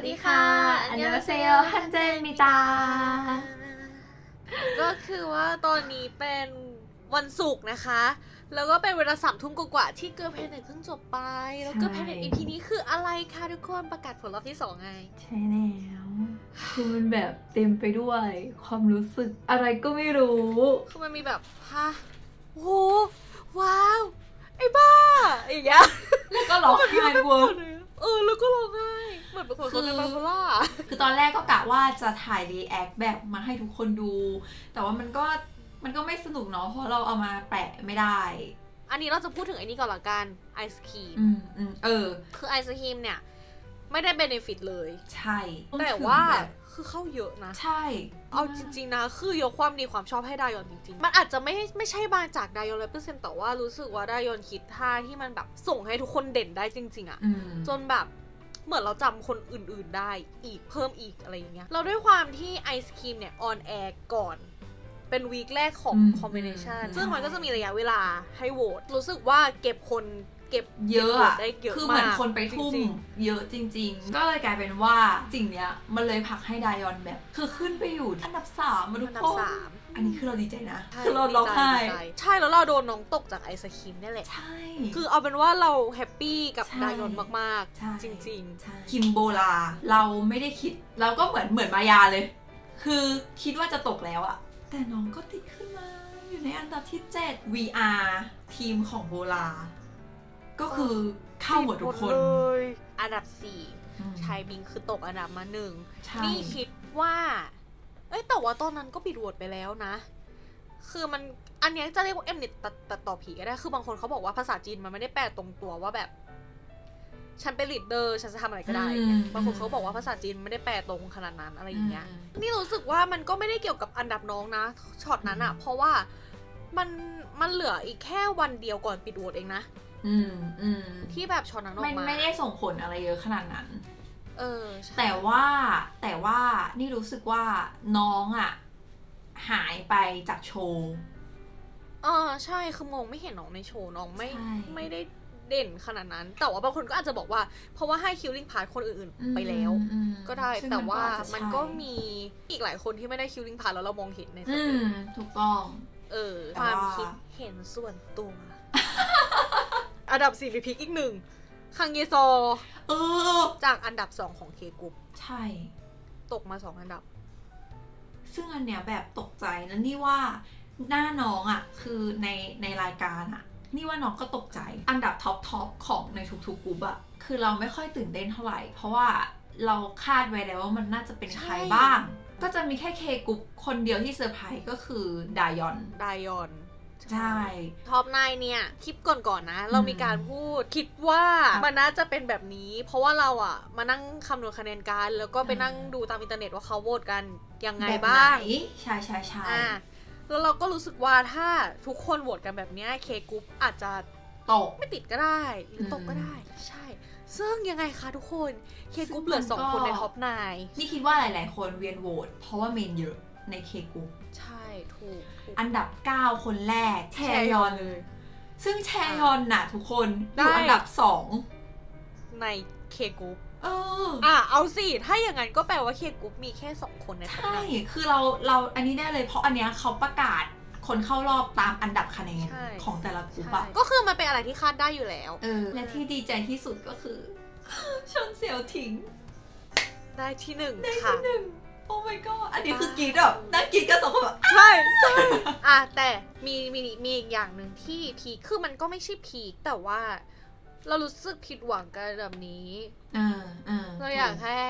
สดีค่ะ อันยองเซโยฮันเจนมิตา ก็คือว่าตอนนี้เป็นวันศุกร์นะคะ แล้วก็เป็นเวลาสามทุ่มกว่าๆที่เกิร์ลเพนเน็ตเพิ่งจบไป แล้วเกิร์ลเพนเน็ตใช่อีพีนี้คืออะไรคะทุกคนประกาศผลรอบที่สองไง ใช่แล้วคือมันแบบเต็มไปด้วย ความรู้สึกอะไรก็ไม่รู้คือมันมีแบบฮะโอ้โหว้าว ไอ้บ้าอย่างเงี้ยแล้วก็ร้องไห้ด้วย เออแล้วก็ร้องไห้เหมือนเป็นคนคนอเป็นบาร์โบล่าคือตอนแรกก็กะว่าจะถ่ายรีแอคแบบมาให้ทุกคนดู แต่ว่ามันก็มันก็ไม่สนุกเนาะเพราะเราเอามาแปะไม่ได้ อันนี้เราจะพูดถึงไอ้นี่ก่อนละกันไอศครีมอืมอืมเออ คือไอศครีมเนี่ย ไม่ได้เบนฟิตเลย ใช่ แต่ว่าแบบ คือเข้าเยอะนะ ใช่ เอาจริงๆนะ คือยกความดีความชอบให้ดายอนจริงๆ มันอาจจะไม่ไม่ใช่มาจากดายอนเลยเปอร์เซ็นต์แต่ว่ารู้สึกว่าดายอนคิดท่าที่มันแบบส่งให้ทุกคนเด่นได้จริง ๆอะอืมจนแบบเหมือนเราจำคนอื่นๆได้อีกเพิ่มอีกอะไรอย่างเงี้ย เราด้วยความที่ไอศครีมเนี่ยออนแอร์ก่อนเป็นวีคแรกของคอมบิเนชันซึ่งมันก็จะมีระยะเวลาให้โหวต รู้สึกว่าเก็บคน เก็บเยอะก็บโหวอะตได้เยอะคือเหมือนมากคนไปทุ่มจริงเยอะจริง ๆ ก็เลยกลายเป็นว่าสิ่งเนี้ยมันเลยผลักให้ไดยอนแบบ คือขึ้นไปอยู่อันดับสามมาทุอักนดัคบนสามอันนี้คือเราดีใจนะใช่คือเราร้องไห้ดีใจดีใจใช่แล้วเราโดนน้องตกจากไอศครีมเนี่ยแหละ ใช่ คือเอาเป็นว่าเราแฮปปี้กับใช่ดายอนมากใช่ๆจริงใช่คิมโบลา เราไม่ได้คิด เราก็เหมือนเหมือนมายาเลย คือคิดว่าจะตกแล้วอะแต่น้องก็ติดขึ้นมา อยู่ในอันดับที่ 7 VR ทีมของโบลา ก็คือเข้าหมดทุกคนเลยอันดับอืม4ชายบิงคือตกอันดับมาหนึ่งใช่นี่คิดว่า เอ้ยแต่ว่าตอนนั้นก็ปิดโหวตไปแล้วนะ คือมันอันเนี้ยจะเรียกว่าเอ็มเน็ตตัดตัดต่อผีก็ได้ คือบางคนเขาบอกว่าภาษาจีนมันไม่ได้แปลตรงตัวว่าแบบ ฉันเป็นลีดเดอร์ฉันจะทำอะไรก็ได้อืมบางคนเขาบอกว่าภาษาจีนไม่ได้แปลตรงขนาดนั้นอะไรอย่างเงี้ยอืมนี่รู้สึกว่ามันก็ไม่ได้เกี่ยวกับอันดับน้องนะช็อตนั้นอะเพราะว่ามันมันเหลืออีกแค่วันเดียวก่อนปิดโหวตเองนะ อืมอืมที่แบบช็อตนั้นออไม่กมาไม่ได้ส่งผลอะไรเยอะขนาดนั้น เออใช่แต่ว่าแต่ว่านี่รู้สึกว่าน้องอะหายไปจากโชว์ เออใช่คือมองไม่เห็นน้องในโชว์น้องไม่ใช่ไม่ได้เด่นขนาดนั้น แต่ว่าบางคนก็อาจจะบอกว่าเพราะว่าให้คิวลิงพาร์ทคนอื่นๆไปแล้ว อืมก็ได้ซึ่งแต่ว่าอาจจะมันใช่ก็มีอีกหลายคนที่ไม่ได้คิวลิงพาร์ทแล้วเรามองเห็นในสอืเตมจถูกต้อง เออแต่ความว่า คิดเห็นส่วนตัว อันดับสี่ไปพิกอีกหนึ่งคังเยซอ เออ จากอันดับสองของเคกุปใช่ ตกมาสองอันดับ ซึ่งอันเนี้ยแบบตกใจแล้วนี่ว่าหน้าน้องอะ่ะ คือในในรายการอะ่ะ นี่ว่าน้องก็ตกใจ อันดับท็อปทอปของในทุกๆกลุ่มอะคือเราไม่ค่อยตื่นเต้นเท่าไหร่ เพราะว่าเราคาดไว้แล้วว่ามันน่าจะเป็นใครใช่บ้าง ก็จะมีแค่เคกรุ๊ปคนเดียวที่เซอร์ไพรส์ก็คือดายอนไดยอน ใช่ ท็อปไนเนี่ยคลิปก่อนๆนะ เรามีการพูดคิดว่ามันน่าจะเป็นแบบนี้ เพราะว่าเราอะมานั่งคำนวณคะแนนกัน แล้วก็ไปนั่งดูตามอินเทอร์เน็ตว่าเขาโหวตกันยังไงแบบบ้างไหนใช่ใช่ใช่อ่าแล้วเราก็รู้สึกว่าถ้าทุกคนโหวตกันแบบเนี้เคกุปอาจจะตกไม่ติดก็ได้หรือตกก็ได้ใช่ ซึ่งยังไงคะทุกคนเคกุปเหลือสองคนในท็อปไนนี่คิดว่าหลาย ๆ คนเวียนโหวตเพราะว่าเมนเยอะ ในเคกรุ๊ปใช่ถูกถูกอันดับ 9 คนแรกแชยอนเลย ซึ่งแชยอนน่ะทุกคนอได้ยู่อันดับ 2 ในเคกุปเอออะเอาสิ ถ้าอย่างนั้นก็แปลว่าเคกุปมีแค่สองคนในท็อปใช่ไนคือเราเราอันนี้ได้เลยเพราะอันเนี้ยเขาประกาศคนเข้ารอบตามอันดับคะแนนใช่ของแต่ละกลุ่มใช่อะก็คือมันเป็นอะไรที่คาดได้อยู่แล้วเออและที่ดีใจที่สุดก็คือ ชนเสี่ยวถิงได้ที่หนึ่งได้ค่ะที่หนึ่งโอ้ my god อันนี้คือกรีดแบบนั่งกรีดกันสองคนแบบใช่ใช่อะแต่มีมีมีอีกอย่างหนึ่งที่พีคคือมันก็ไม่ใช่พีคแต่ว่า เรารู้สึกผิดหวังกันแบบนี้เออเออเราอยากให้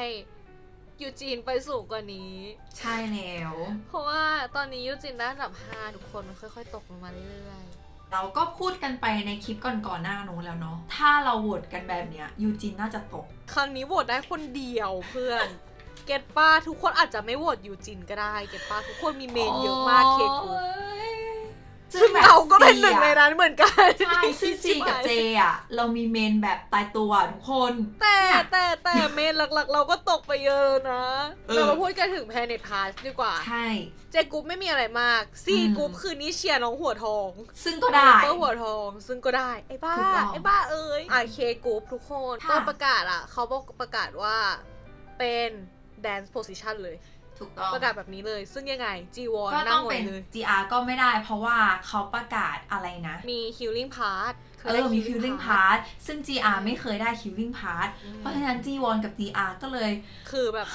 ยูจีนไปสูงกว่านี้ ใช่แล้ว เพราะว่าตอนนี้ยูจินได้อันดับห้าทุกคนมันค่อยๆ ตกลงมาเรื่อยเราก็พูดกันไปในคลิปก่อนๆหน้านู้นแล้วเนาะ ถ้าเราโหวตกันแบบเนี้ยยูจินน่าจะตก ๆ ครั้งนี้โหวตได้คนเดียวเพื่อน เก็ตป้าทุกคนอาจจะไม่โหวตยูจินก็ได้ เก็ตป้าทุกคนมีเมนเยอะมากเคกูโอ้ยซึ่งเราก็เป็นหนึ่งในนั้นเหมือนกันใช่ซึ่งซีกับเจอะ เรามีเมนแบบตายตัวทุกคน แต่แต่แต่เมนหลักๆ เราก็ตกไปเยอะนะเออเรามาพูดกันถึงแพนเน็ตพาสดีกว่า ใช่ เจกรุ๊ปไม่มีอะไรมากซีอืมกรุ๊ปคือนิเชียน้องหัวทอง ซึ่งก็ได้เปอร์หัวทอง ซึ่งก็ได้ ไอ้บ้าถูกต้องไอ้บ้าเอ้ยอะเคกรุ๊ปทุกคนค่ะตอนประกาศอะ เขาบอกประกาศว่าเป็น dance position เลย ถูกต้องประกาศแบบนี้เลย ซึ่งยังไงจีวอนก็นั่ต้องงหงเป็อยนเลย GR ก็ไม่ได้เพราะว่าเขาประกาศอะไรนะ มี healing part คเอยได้อมี feeling part ซึ่ง GR ไม่เคยได้ feeling part อืมเพราะฉะนั้น G1 กับ GR ก็เลย คือแบบ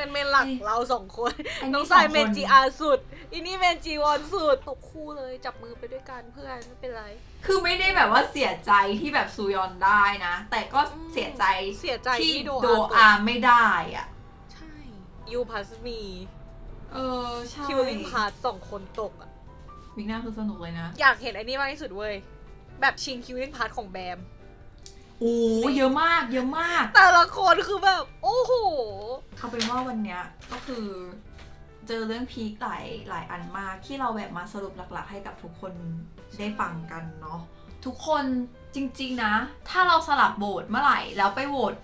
เป็นเมนหลักเอ้ยเราสองคนอันนี้น้องสายสองคน เมน GR สุดอีนี่เมน G1 สุดตกคู่เลยจับมือไปด้วยกันเพื่อนไม่เป็นไร คือไม่ได้แบบว่าเสียใจที่แบบซูยอนได้นะ แต่ก็อืม เสียใจเสียใจที่ที่โดโดอาตอากไม่ได้อะ ใช่ยูพัสมีเออใช่คิวลิงพาร์ทสองคนตกอะวิกหน้าคือสนุกเลยนะ อยากเห็นไอ้นี่มากที่สุดเว้ยแบบชิงคิวลิงพาร์ทของแบม โอ้เยอะมากเยอะมาก แต่ละคนคือแบบ โอ้โหเอาเป็นว่าวันเนี้ยก็คือเจอเรื่องพีคหลายหลายอันมากที่เราแบบมาสรุปหลักๆ ให้กับทุกคนได้ฟังกันเนาะทุกคนจริง ๆ นะ ถ้าเราสลับโหวตเมื่อไหร่ แล้วไปโหวต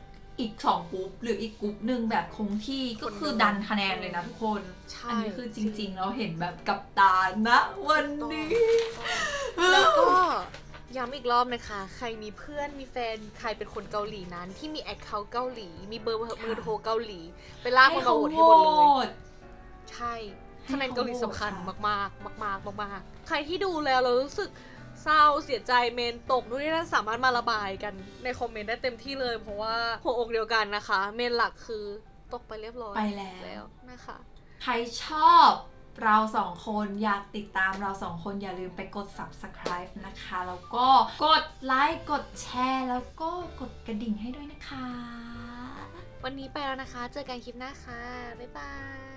อีกสองกรุ๊ปหรืออีกกรุ๊ปหนึ่งแบบคงที่ก็คือดันคะแนนเลยนะทุกคน ใช่ อันนี้คือจริง ๆ เราเห็นแบบกับตานะวันนี้ แล้วก็ ย้ำอีกรอบนะคะ ใครมีเพื่อนมีแฟนใครเป็นคนเกาหลีนั้น ที่มีแอคเคาท์เกาหลี มีเบอร์มือโทรเกาหลี ไปลากคนมาโหวตให้หมดเลยตใช่คะแนนเกาหลีสำคัญมากๆมากๆมากๆใครที่ดูแล้วเรารู้สึกเศร้าเสียใจเมนตกนู่นนี่นั่นสามารถมาระบายกันในคอมเมนต์ได้เต็มที่เลย เพราะว่าหัวอกเดียวกันนะคะ เมนหลักคือตกไปเรียบร้อยไปแล้วแล้วนะคะ ใครชอบ เราสองคนอยากติดตามเราสองคนอย่าลืมไปกด subscribe นะคะ แล้วก็กดไลค์กดแชร์ แล้วก็กดกระดิ่งให้ด้วยนะคะ วันนี้ไปแล้วนะคะ เจอกันคลิปหน้าค่ะ บ๊ายบาย